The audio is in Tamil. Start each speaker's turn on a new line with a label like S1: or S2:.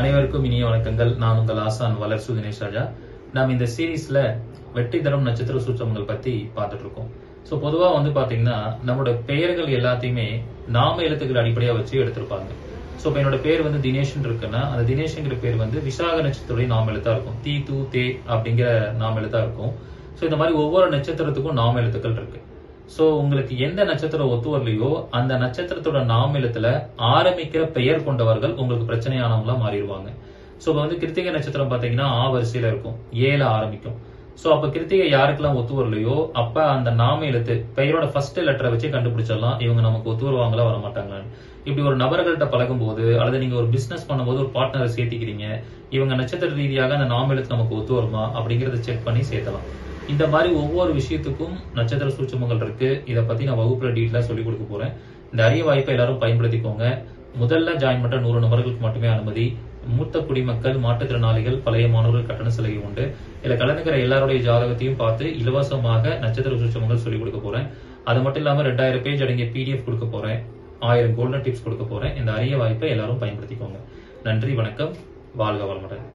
S1: அனைவருக்கும் இனிய வணக்கங்கள். நான் உங்கள் ஆசான் வளர்சு தினேஷ் ராஜா. நாம் இந்த சீரீஸ்ல வெற்றி தரும் நட்சத்திர சூச்சகங்கள் பத்தி பார்த்துட்டு இருக்கோம் ஸோ பொதுவாக வந்து பாத்தீங்கன்னா நம்மளோட பெயர்கள் எல்லாத்தையுமே நாம எழுத்துக்கள் அடிப்படையா வச்சு எடுத்திருப்பாங்க. ஸோ இப்போ என்னோட பேர் வந்து தினேஷ்னு இருக்குன்னா அந்த தினேஷ்ங்கிற பேர் வந்து விசாக நட்சத்திரத்துடைய நாம எழுத்தா இருக்கும். தீ தூ தே அப்படிங்கிற நாம எழுத்தா இருக்கும். ஸோ இந்த மாதிரி ஒவ்வொரு நட்சத்திரத்துக்கும் நாம எழுத்துக்கள் இருக்கு. சோ உங்களுக்கு எந்த நட்சத்திரம் ஒத்து வரலையோ அந்த நட்சத்திரத்தோட நாம எழுத்துல ஆரம்பிக்கிற பெயர் கொண்டவர்கள் உங்களுக்கு பிரச்சனையானவங்களா மாறிடுவாங்க. சோ இப்ப வந்து கிருத்திகை நட்சத்திரம் பாத்தீங்கன்னா ஆ வரிசையில இருக்கும். ஏல ஆரம்பிக்கும். சோ அப்ப கிருத்திகை யாருக்கெல்லாம் ஒத்து வரலையோ அப்ப அந்த நாம எழுத்து பெயரோட ஃபர்ஸ்ட் லெட்டரை வச்சு கண்டுபிடிச்சிடலாம். இவங்க நமக்கு ஒத்து வருவாங்களா வரமாட்டாங்களான்னு. இப்படி ஒரு நபர்கள்ட்ட பழகும் போது அல்லது நீங்க ஒரு பிசினஸ் பண்ணும்போது ஒரு பார்ட்னரை சேர்த்திக்கிறீங்க. இவங்க நட்சத்திர ரீதியாக அந்த நாம எழுத்து நமக்கு ஒத்து வருமா அப்படிங்கறத செக் பண்ணி சேர்த்தலாம். இந்த மாதிரி ஒவ்வொரு விஷயத்துக்கும் நட்சத்திர சூட்சமங்கள் இருக்கு. இதை பத்தி நான் வகுப்புல டீட்டெயிலா சொல்லிக் கொடுக்க போறேன். இந்த அரிய வாய்ப்பை எல்லாரும் பயன்படுத்திக்கோங்க. முதல்ல ஜாயின் பண்ற நூறு நபர்களுக்கு மட்டுமே அனுமதி. மூத்த குடிமக்கள் மாற்றுத்திறனாளிகள் பழைய மாணவர்கள் கட்டண சலுகை உண்டு. இதுல கலந்துக்கிற எல்லாருடைய ஜாதகத்தையும் பார்த்து இலவசமாக நட்சத்திர சூட்சமங்கள் சொல்லிக் கொடுக்க போறேன். அது மட்டும் இல்லாம ரெண்டாயிரம் பேஜ் அடங்கிய பிடிஎஃப் கொடுக்க போறேன். ஆயிரம் கோல்டன் டிப்ஸ் கொடுக்க போறேன். இந்த அரிய வாய்ப்பை எல்லாரும் பயன்படுத்திக்கோங்க. நன்றி வணக்கம். வாழ்க வளமுடன்.